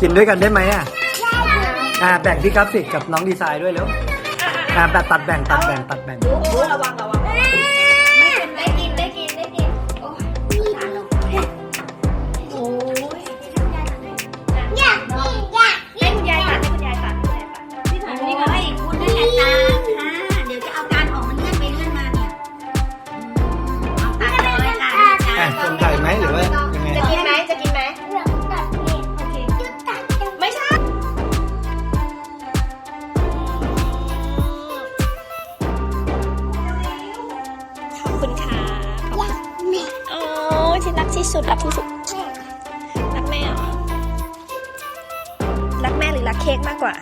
กินด้วยกันได้ไหมอะอ่าแบ่งพี่กราฟิกกับน้องดีไซน์ด้วยเร็วอ่าแบบตัดแบ่งตัดแบ่งตัดแบ่ง ระวังระวัง คุณค่ะรักแม่โอ้ที่รักที่สุดรักที่สุดรักแม่รักแม่หรือรักเค้กมากกว่า